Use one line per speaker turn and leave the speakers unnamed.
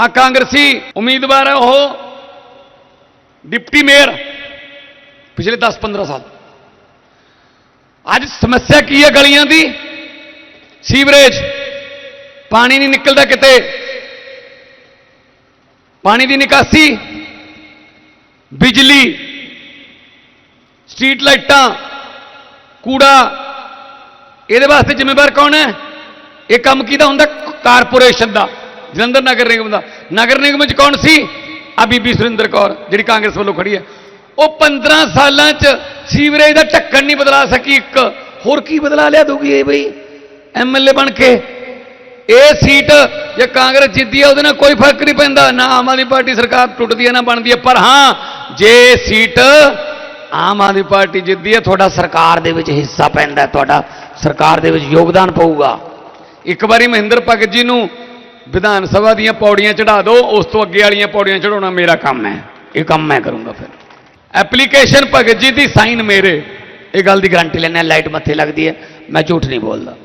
ਆ ਕਾਂਗਰਸੀ ਉਮੀਦਵਾਰ ਹੈ ਉਹ, ਡਿਪਟੀ ਮੇਅਰ, ਪਿਛਲੇ 10-15 ਸਾਲ। ਅੱਜ ਸਮੱਸਿਆ ਕੀ ਹੈ ਗਲੀਆਂ ਦੀ? ਸੀਵਰੇਜ, ਪਾਣੀ ਨਹੀਂ ਨਿਕਲਦਾ ਕਿਤੇ। ਪਾਣੀ ਦੀ ਨਿਕਾਸੀ, ਬਿਜਲੀ, ਸਟਰੀਟ ਲਾਈਟਾਂ, ਕੂੜਾ, ਇਹਦੇ ਵਾਸਤੇ ਜ਼ਿੰਮੇਵਾਰ ਕੌਣ ਹੈ? ਇਹ ਕੰਮ ਕਿਹਦਾ ਹੁੰਦਾ? ਕਾਰਪੋਰੇਸ਼ਨ ਦਾ। ਜਲੰਧਰ ਨਗਰ ਨਿਗਮ ਦਾ। ਨਗਰ ਨਿਗਮ ਚ ਕੌਣ ਸੀ? ਆ ਬੀਬੀ ਸੁਰਿੰਦਰ ਕੌਰ, ਜਿਹੜੀ ਕਾਂਗਰਸ ਵੱਲੋਂ ਖੜੀ ਹੈ। ਉਹ 15 ਸਾਲਾਂ ਚ ਸੀਵਰੇਜ ਦਾ ਢੱਕਣ ਨਹੀਂ ਬਦਲਾ ਸਕੀ ਇੱਕ। ਹੋਰ ਕੀ ਬਦਲਾ ਲਿਆ ਦੂਗੀ ਇਹ ਬਈ? ਐਮਐਲਏ ਬਣ ਕੇ। ਇਹ ਸੀਟ ਜੇ ਕਾਂਗਰਸ ਜਿੱਦੀ ਹੈ ਉਹਦੇ ਨਾਲ ਕੋਈ ਫ਼ਰਕ ਨਹੀਂ ਪੈਂਦਾ। ਨਾ ਆਮ ਆਦਮੀ ਪਾਰਟੀ ਸਰਕਾਰ ਟੁੱਟਦੀ ਹੈ, ਨਾ ਬਣਦੀ ਹੈ। ਪਰ ਹਾਂ, ਜੇ ਸੀਟ ਆਮ ਆਦਮੀ ਪਾਰਟੀ ਜਿੱਤਦੀ ਹੈ, ਤੁਹਾਡਾ ਸਰਕਾਰ ਦੇ ਵਿੱਚ ਹਿੱਸਾ ਪੈਂਦਾ ਤੁਹਾਡਾ ਸਰਕਾਰ ਦੇ ਵਿੱਚ ਯੋਗਦਾਨ ਪਊਗਾ। ਇੱਕ ਵਾਰੀ ਮਹਿੰਦਰ ਭਗਤ ਜੀ ਨੂੰ ਵਿਧਾਨ ਸਭਾ ਦੀਆਂ ਪੌੜੀਆਂ ਚੜਾ ਦਿਓ ਉਸ ਤੋਂ ਅੱਗੇ ਵਾਲੀਆਂ ਪੌੜੀਆਂ ਚੜਾਉਣਾ ਮੇਰਾ ਕੰਮ ਹੈ। ਇਹ ਕੰਮ ਮੈਂ ਕਰੂੰਗਾ ਫਿਰ। ਐਪਲੀਕੇਸ਼ਨ ਭਗਤ ਜੀ ਦੀ ਸਾਈਨ ਮੇਰੇ। ਇਹ ਗੱਲ ਦੀ ਗਾਰੰਟੀ ਲੈਣਾ ਲਾਈਟ ਮੱਥੇ ਲੱਗਦੀ ਹੈ। ਮੈਂ ਝੂਠ ਨਹੀਂ ਬੋਲਦਾ।